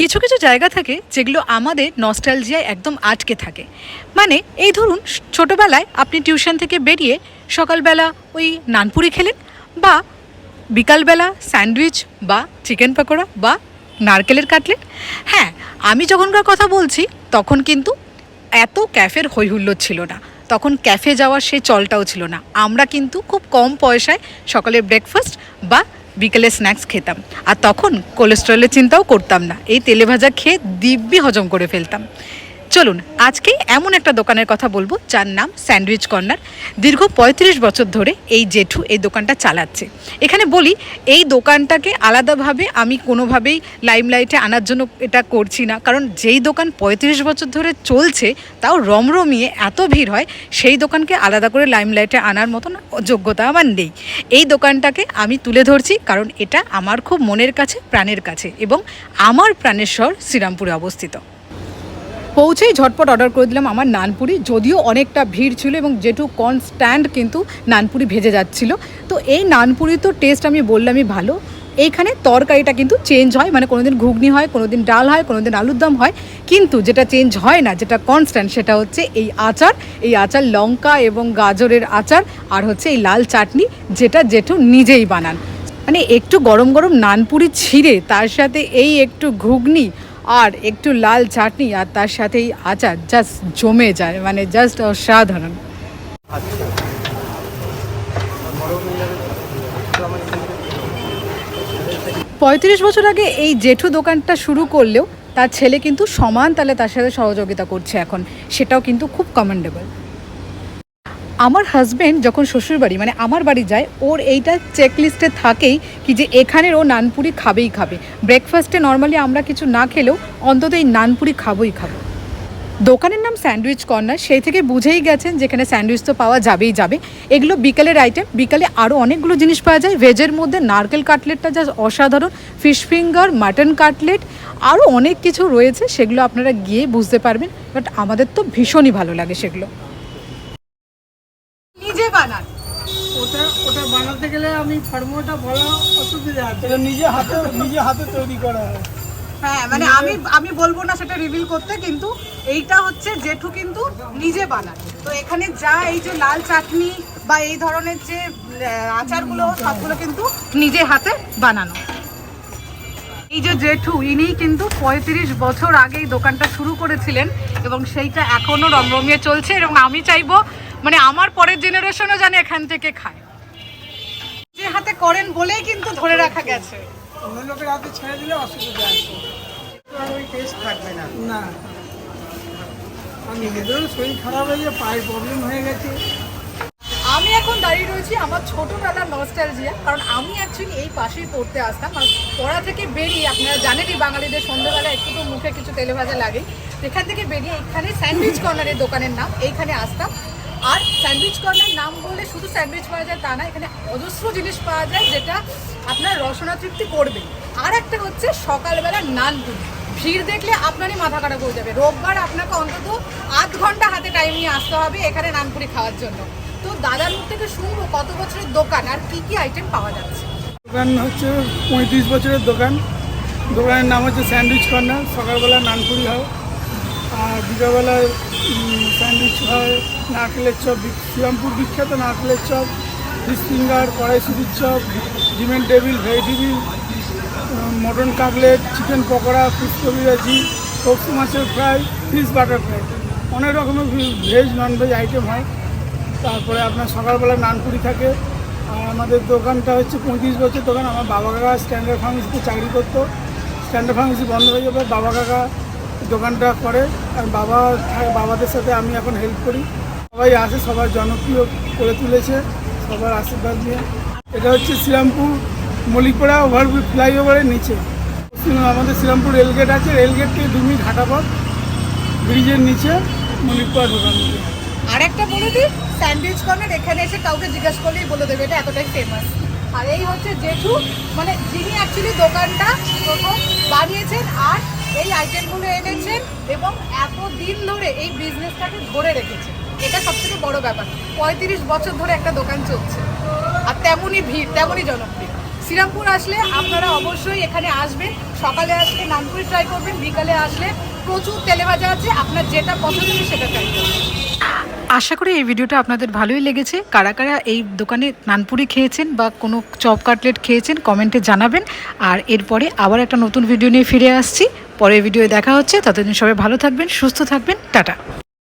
কিছু কিছু জায়গা থাকে যেগুলো আমাদের নস্টালজিয়ায় একদম আটকে থাকে। মানে এই ধরুন, ছোটোবেলায় আপনি টিউশন থেকে বেরিয়ে সকালবেলা ওই নানপুরি খেলেন বা বিকালবেলা স্যান্ডউইচ বা চিকেন পকোড়া বা নারকেলের কাটলেট হ্যাঁ আমি যখনকার কথা বলছি, তখন কিন্তু এত ক্যাফের হৈহুল্লোড় ছিল না। তখন ক্যাফে যাওয়ার সেই চলটাও ছিল না। আমরা কিন্তু খুব কম পয়সায় সকালের ব্রেকফাস্ট বা বিকেলে স্ন্যাক্স খেতাম। আর তখন কোলেস্ট্রলের চিন্তাও করতাম না। এই তেলে ভাজা খেয়ে দিব্যি হজম করে ফেলতাম। চলুন, আজকেই এমন একটা দোকানের কথা বলব যার নাম স্যান্ডউইচ কর্নার। দীর্ঘ পঁয়ত্রিশ বছর ধরে এই জেঠু এই দোকানটা চালাচ্ছে। এখানে বলি, এই দোকানটাকে আলাদাভাবে আমি কোনোভাবেই লাইমলাইটে আনার জন্য এটা করছি না। কারণ যেই দোকান পঁয়ত্রিশ বছর ধরে চলছে, তাও রমরমিয়ে এত ভিড় হয়, সেই দোকানকে আলাদা করে লাইমলাইটে আনার মতন যোগ্যতা আমার নেই। এই দোকানটাকে আমি তুলে ধরছি কারণ এটা আমার খুব মনের কাছে, প্রাণের কাছে এবং আমার প্রাণের শহর শ্রীরামপুরে অবস্থিত। পৌঁছেই ঝটপট অর্ডার করে দিলাম আমার নানপুরি। যদিও অনেকটা ভিড় ছিল এবং যেটু কনস্ট্যান্ট কিন্তু নানপুরি ভেজে যাচ্ছিল। তো এই নানপুরি তো টেস্ট আমি বললামই ভালো। এইখানে তরকারিটা কিন্তু চেঞ্জ হয় মানে কোনোদিন ঘুগনি হয়, কোনোদিন ডাল হয়, কোনোদিন আলুর দম হয়। কিন্তু যেটা চেঞ্জ হয় না, যেটা কনস্ট্যান্ট সেটা হচ্ছে এই আচার। এই আচার লঙ্কা এবং গাজরের আচার আর হচ্ছে এই লাল চাটনি, যেটা জেঠু নিজেই বানান। মানে একটু গরম গরম নানপুরি ছিঁড়ে, তার সাথে এই একটু ঘুগনি আর একটু লাল চাটনি আর তার সাথেই আচার জাস্ট জমে যায় মানে জাস্ট অসাধারণ। পঁয়ত্রিশ বছর আগে এই জেঠু দোকানটা শুরু করলেও তার ছেলে কিন্তু সমান তালে তার সাথে সহযোগিতা করছে এখন, সেটাও কিন্তু খুব কমেন্ডেবল আমার হাজব্যান্ড যখন শ্বশুরবাড়ি মানে আমার বাড়ি যায়, ওর এইটা চেকলিস্টে থাকেই কি যে এখানের ও নানপুরি খাবেই খাবে। ব্রেকফাস্টে নর্মালি আমরা কিছু না খেলেও অন্তত এই নানপুরি খাবোই খাব। দোকানের নাম স্যান্ডউইচ কর্নার সেই থেকে বুঝেই গেছেন যেখানে স্যান্ডউইচ তো পাওয়া যাবেই যাবে। এগুলো বিকালের আইটেম বিকালে আরও অনেকগুলো জিনিস পাওয়া যায়। ভেজের মধ্যে নারকেল কাটলেটটা যা অসাধারণ ফিশ ফিঙ্গার মাটন কাটলেট আরও অনেক কিছু রয়েছে, সেগুলো আপনারা গিয়ে বুঝতে পারবেন। বাট আমাদের তো ভীষণই ভালো লাগে সেগুলো নিজে বানান ওটা ওটা বানাতে গেলে আমি ফর্মটা বলা অসুবিধা আছে। নিজে হাতে নিজে হাতে তৈরি করা হয়। হ্যাঁ মানে আমি আমি বলব না সেটা রিভিল করতে কিন্তু এইটা হচ্ছে জেঠু কিন্তু নিজে বানান তো এখানে যা এই যে লাল চাটনি বা এই ধরনের যে আচারগুলো সবগুলো কিন্তু নিজে হাতে বানানো। এই যে জেঠু ইনি কিন্তু পঁয়ত্রিশ বছর আগে এই দোকানটা শুরু করেছিলেন এবং সেইটা এখনও রমরমিয়ে চলছে। এবং আমি চাইব মানে আমার পরের জেনারেশনও যেন এখান থেকে খায়। হাতে করেন বলেই কিন্তু ধরে রাখা গেছে। অন্য লোকের হাতে ছেড়ে দিলে অসুবিধা আছে আর ওই টেস্ট থাকবে না। না। আর নিজেদেরও শরীর খারাপ হয়ে গিয়ে পায়ের প্রবলেম হয়ে গেছে। আমি এখন দাঁড়িয়ে রয়েছি আমার ছোটোবেলার নস্টালজিয়া কারণ আমি অ্যাকচুয়ালি এই পাশেই পড়তে আসতাম। আর পড়া থেকে বেরিয়ে আপনারা জানেনই বাঙালিদের সন্ধ্যাবেলা একটু তো মুখে কিছু তেলে ভাজা লাগে এখান থেকে বেরিয়ে এখানে স্যান্ডউইচ কর্নারের দোকানের নাম এইখানে আসতাম। আর স্যান্ডউইচ কর্নার নাম বললে শুধু স্যান্ডউইচ পাওয়া যায় তা না, এখানে অজস্র জিনিস পাওয়া যায় যেটা আপনার রসনা তৃপ্তি করবে আর একটা হচ্ছে সকালবেলা নানপুরি ভিড় দেখলে আপনারই মাথা খারাপ হয়ে যাবে। রোববার আপনাকে অন্তত আধ ঘণ্টা হাতে টাইম নিয়ে আসতে হবে এখানে নানপুরি খাওয়ার জন্য। তো দাদার মুখ থেকে শুনব কত বছরের দোকান আর কি কি আইটেম পাওয়া যাচ্ছে। দোকান হচ্ছে পঁয়ত্রিশ বছরের দোকান। দোকানের নাম হচ্ছে স্যান্ডউইচ কর্নার। সকালবেলা নানপুরি হয়। আর উম, স্যান্ডউইচ হয় নারকেলের চপ শ্রীরামপুর বিখ্যাত নারকেলের চপ ফিশ ফিঙ্গার কড়াইশুটির চপ ডিমের table vegetable mutton cutlet chicken pakora fish কবিরাজি সবজি মাছের ফ্রাই ফিশ বাটার ফ্রাই। অনেক রকমের ভেজ ননভেজ আইটেম হয়। তারপরে আপনার সকালবেলা নানপুরি থাকে। আর আমাদের দোকানটা হচ্ছে পঁয়ত্রিশ বছর দোকান। আমার বাবা কাকা স্ট্যান্ডার্ড ফার্মেসিতে চাকরি করতো। স্ট্যান্ডার্ড ফার্মেসি বন্ধ হয়ে যাবে বাবা কাকা দোকানটা করে, আর বাবা বাবাদের সাথে আমি এখন হেল্প করি। সবাই আসে, সবার জনপ্রিয় করে তুলেছে, সবার আশীর্বাদ নিয়ে। এটা হচ্ছে শ্রীরামপুর মলিকপাড়া ওভারব্রিজ ফ্লাইওভারের নিচে। আমাদের শ্রীরামপুর রেলগেট আছে, রেলগেট থেকে দু মিনিট ব্রিজের নিচে মলিকপাড়া দোকান আর একটা বলে দিই, স্যান্ডউইচ কর্নার, এখানে এসে কাউকে জিজ্ঞেস করলেই বলে দেবে, এটা এতটাই ফেমাস আর এই হচ্ছে জেঠু মানে যিনি অ্যাকচুয়ালি দোকানটা প্রথম বানিয়েছেন, আর এই আইটেমগুলো এনেছেন এবং এত দিন ধরে এই বিজনেসটাকে ধরে রেখেছে। এটা সব থেকে বড় ব্যাপার। পঁয়ত্রিশ বছর ধরে একটা দোকান চলছে। আর তেমনই ভিড়, তেমনই জনপ্রিয়। শ্রীরামপুর আসলে আপনারা অবশ্যই এখানে আসবেন। সকালে আসলে নানপুরি ট্রাই করবেন, বিকালে আসলে প্রচুর তেলে ভাজা আছে। আপনার যেটা পছন্দ সেটা ট্রাই করবেন। আশা করি এই ভিডিওটা আপনাদের ভালোই লেগেছে। কারা কারা এই দোকানে নানপুরি খেয়েছেন বা কোনো চপ কাটলেট খেয়েছেন, কমেন্টে জানাবেন। আর এরপরে আবার একটা নতুন ভিডিও নিয়ে ফিরে আসছি। পরের ভিডিওয়ে দেখা হচ্ছে। ততদিন সবাই ভালো থাকবেন, সুস্থ থাকবেন। টাটা।